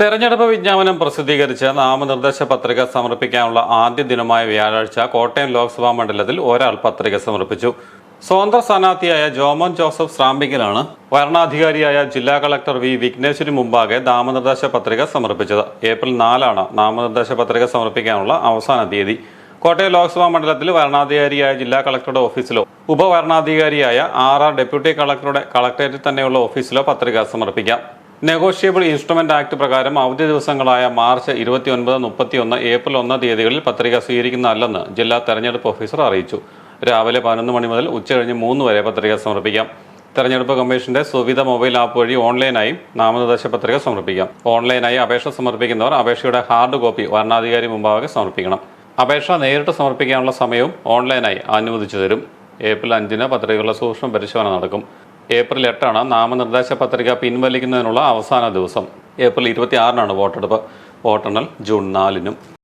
തെരഞ്ഞെടുപ്പ് വിജ്ഞാപനം പ്രസിദ്ധീകരിച്ച് നാമനിർദ്ദേശ പത്രിക സമർപ്പിക്കാനുള്ള ആദ്യ ദിനമായ വ്യാഴാഴ്ച കോട്ടയം ലോക്സഭാ മണ്ഡലത്തിൽ ഒരാൾ പത്രിക സമർപ്പിച്ചു. സ്വതന്ത്ര സ്ഥാനാർത്ഥിയായ ജോമോൻ ജോസഫ് സ്രാമ്പിക്കലാണ് വരണാധികാരിയായ ജില്ലാ കളക്ടർ വി വിഘ്നേശ്വരി മുമ്പാകെ നാമനിർദ്ദേശ പത്രിക സമർപ്പിച്ചത്. ഏപ്രിൽ നാലാണ് നാമനിർദ്ദേശ പത്രിക സമർപ്പിക്കാനുള്ള അവസാന തീയതി. കോട്ടയം ലോക്സഭാ മണ്ഡലത്തിൽ വരണാധികാരിയായ ജില്ലാ കളക്ടറുടെ ഓഫീസിലോ ഉപവരണാധികാരിയായ ആർ ആർ ഡെപ്യൂട്ടി കളക്ടറുടെ കളക്ടറേറ്റിൽ തന്നെയുള്ള ഓഫീസിലോ പത്രിക സമർപ്പിക്കാം. നെഗോഷ്യബിൾ ഇൻസ്ട്രുമെന്റ് ആക്ട് പ്രകാരം അവധി ദിവസങ്ങളായ മാർച്ച് ഇരുപത്തിയൊൻപത് മുപ്പത്തിയൊന്ന് ഏപ്രിൽ ഒന്ന് തീയതികളിൽ പത്രിക സ്വീകരിക്കുന്നതല്ലെന്ന് ജില്ലാ തെരഞ്ഞെടുപ്പ് ഓഫീസർ അറിയിച്ചു. രാവിലെ പതിനൊന്ന് മണി മുതൽ ഉച്ചകഴിഞ്ഞ് മൂന്ന് വരെ പത്രിക സമർപ്പിക്കാം. തെരഞ്ഞെടുപ്പ് കമ്മീഷന്റെ സുവിധ മൊബൈൽ ആപ്പ് വഴി ഓൺലൈനായി നാമനിർദ്ദേശ പത്രിക സമർപ്പിക്കാം. ഓൺലൈനായി അപേക്ഷ സമർപ്പിക്കുന്നവർ അപേക്ഷയുടെ ഹാർഡ് കോപ്പി വരണാധികാരി മുമ്പാകെ സമർപ്പിക്കണം. അപേക്ഷ നേരിട്ട് സമർപ്പിക്കാനുള്ള സമയവും ഓൺലൈനായി അനുവദിച്ചു തരും. ഏപ്രിൽ അഞ്ചിന് പത്രികകളുടെ സൂക്ഷ്മ പരിശോധന നടക്കും. ഏപ്രിൽ എട്ടാണ് നാമനിർദ്ദേശ പത്രിക പിൻവലിക്കുന്നതിനുള്ള അവസാന ദിവസം. ഏപ്രിൽ ഇരുപത്തിയാറിനാണ് വോട്ടെടുപ്പ്. വോട്ടെണ്ണൽ ജൂൺ നാലിനും